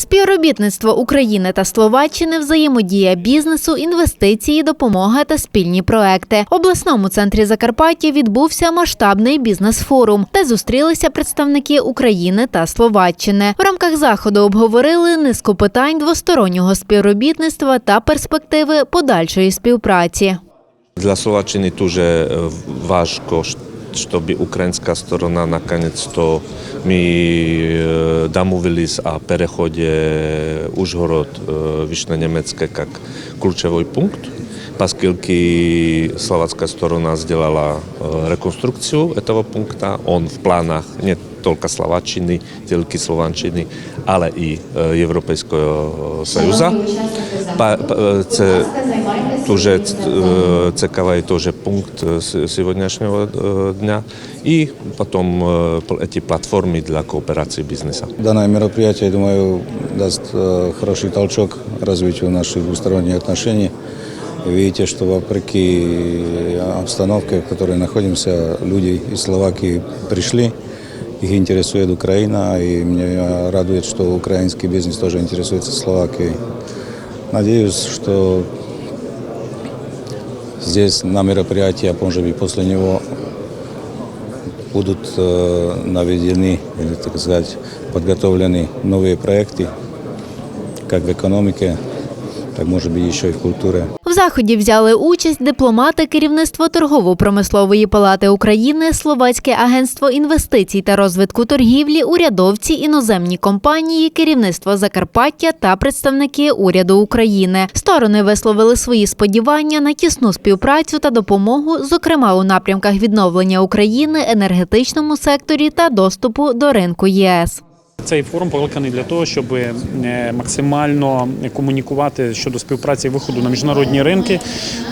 Співробітництво України та Словаччини, взаємодія бізнесу, інвестиції, допомога та спільні проекти. В обласному центрі Закарпаття відбувся масштабний бізнес-форум, де зустрілися представники України та Словаччини. В рамках заходу обговорили низку питань двостороннього співробітництва та перспективи подальшої співпраці. Dla Slovačiny дуже е, важко, щоб українська сторона наконець то ми е, домовились о переході Ужгород е, Вишненемецке як ключовий пункт, поскольку словацька сторона сделала е, реконструкцію этого пункта. Он в планах не тільки Словаччини, тільки Словаччини, але і е, Європейського Союзу. Па- па- е, Це дуже е, цікавий теж пункт е, с- сьогоднішнього е, дня. І потім е, пл- ці платформи для кооперації бізнесу. Данное мероприятие, я думаю, даст э, хороший толчок развитию наших двусторонних отношений. Видите, что вопреки обстановке, в которой находимся, люди из Словакии пришли, их интересует Украина, и меня радует, что украинский бизнес тоже интересуется Словакией. Надеюсь, что здесь на мероприятии, а позже и после него будут э, наведены, или, так сказать, подготовлены новые проекты, как в экономике, так может быть еще и в культуре. В заході взяли участь дипломати, керівництво торгово-промислової палати України, Словацьке агентство інвестицій та розвитку торгівлі, урядовці, іноземні компанії, керівництво Закарпаття та представники уряду України. Сторони висловили свої сподівання на тісну співпрацю та допомогу, зокрема у напрямках відновлення України, енергетичному секторі та доступу до ринку ЄС. Цей форум покликаний для того, щоб е, максимально комунікувати щодо співпраці і виходу на міжнародні ринки.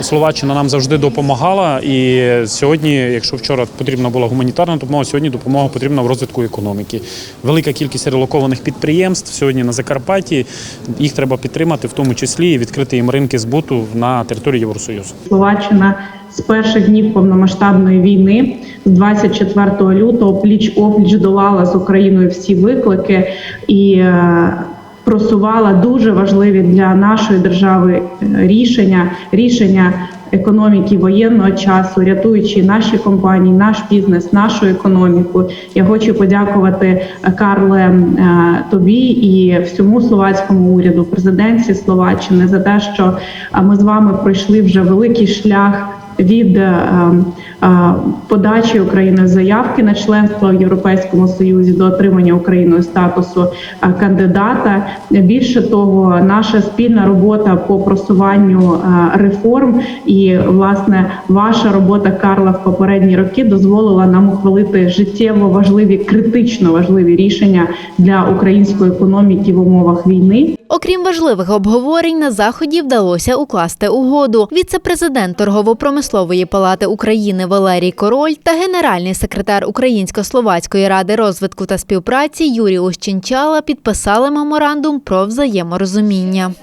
Словаччина нам завжди допомагала. І сьогодні, якщо вчора потрібна була гуманітарна допомога, сьогодні допомога потрібна в розвитку економіки. Велика кількість релокованих підприємств сьогодні на Закарпатті. Їх треба підтримати, в тому числі і відкрити їм ринки збуту на території Євросоюзу. Словаччина з перших днів повномасштабної війни з 24 лютого пліч опліч долала з Україною всі виклики і е, просувала дуже важливі для нашої держави е, рішення рішення. Економіки воєнного часу, рятуючи наші компанії, наш бізнес, нашу економіку. Я хочу подякувати е, Карле тобі і всьому словацькому уряду, президенції Словаччини за те, що ми з вами пройшли вже великий шлях від е, подачі України заявки на членство в Європейському Союзі до отримання Україною статусу кандидата. Більше того, наша спільна робота по просуванню реформ і власне ваша робота Карла в попередні роки дозволила нам ухвалити життєво важливі, критично важливі рішення для української економіки в умовах війни. Окрім важливих обговорень, на заході вдалося укласти угоду. Віце-президент торгово-промислової палати України Валерій Король та генеральний секретар Українсько-словацької ради розвитку та співпраці Юрій Ощенчала підписали меморандум про взаєморозуміння.